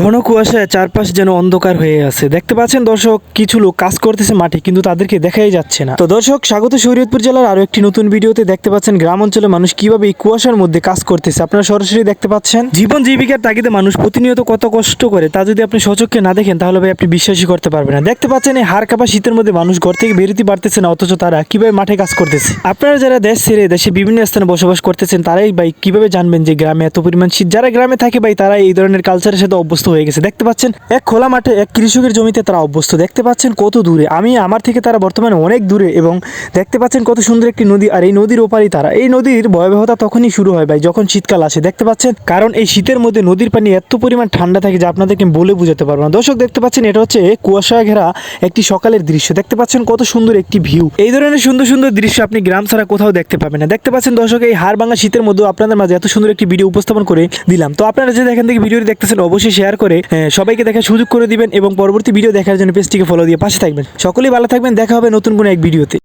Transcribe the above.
ঘন কুয়াশায় চারপাশ যেন অন্ধকার হয়ে আছে। দেখতে পাচ্ছেন দর্শক, কিছু লোক কাজ করতেছে মাঠে, কিন্তু তাদেরকে দেখাই যাচ্ছে না। তো দর্শক, স্বাগত শরীয়তপুর জেলার আরও একটি নতুন ভিডিওতে দেখতে পাচ্ছেন গ্রাম অঞ্চলে মানুষ কীভাবে এই কুয়াশার মধ্যে কাজ করতেছে। আপনারা সরাসরি দেখতে পাচ্ছেন। জীবন জীবিকার তাগিদে মানুষ প্রতিনিয়ত কত কষ্ট করে, তা যদি আপনি সচক্ষে না দেখেন, তাহলে ভাই আপনি বিশ্বাসই করতে পারবেন না। দেখতে পাচ্ছেন এই হার কাপা শীতের মধ্যে মানুষ ঘর থেকে বেরোতে পারতেছে না, অথচ তারা কীভাবে মাঠে কাজ করতেছে? আপনারা যারা দেশ ছেড়ে দেশে বিভিন্ন স্থানে বসবাস করতেছেন, তারাই ভাই কীভাবে জানবেন যে গ্রামে এত পরিমাণ শীত? যারা গ্রামে থাকে ভাই তারা এই ধরনের কালচারের সাথে অভ্যস্ত। হয়ে গেছে। দেখতে পাচ্ছেন, এক খোলা মাঠে এক কৃষকের জমিতে তারা অভ্যস্ত। দেখতে পাচ্ছেন কত দূরে। আমি আমার থেকে তারা বর্তমানে অনেক দূরে এবং দেখতে পাচ্ছেন কত সুন্দর একটি নদী আর এই নদীর ওপারই তারা। এই নদীর ভয়াবহতা তখনই শুরু হয় ভাই, যখন শীতকাল আসে। দেখতে পাচ্ছেন, কারণ এই শীতের মধ্যে নদীর পানি এত পরিমাণ ঠান্ডা থাকে যে আপনাদেরকে বলে বোঝাতে পারব না। দর্শক, দেখতে পাচ্ছেন, এটা হচ্ছে কুয়াশা ঘেরা একটি সকালের দৃশ্য। দেখতে পাচ্ছেন কত সুন্দর একটি ভিউ। এই ধরনের সুন্দর সুন্দর দৃশ্য আপনি গ্রাম ছাড়া কোথাও দেখতে পাবেন না। দেখতে পাচ্ছেন দর্শক, এই হাড় ভাঙা শীতের মধ্যে আপনাদের মাঝে এত সুন্দর একটি ভিডিও উপস্থাপন করে দিলাম। তো আপনারা যদি এখান থেকে ভিডিওটি দেখতেছেন, অবশ্যই শেয়ার করে সবাইকে দেখার সুযোগ করে দিবেন এবং পরবর্তী ভিডিও দেখার জন্য পেজটিকে ফলো দিয়ে পাশে থাকবেন। সকলেই ভালো থাকবেন, দেখা হবে নতুন কোনো এক ভিডিওতে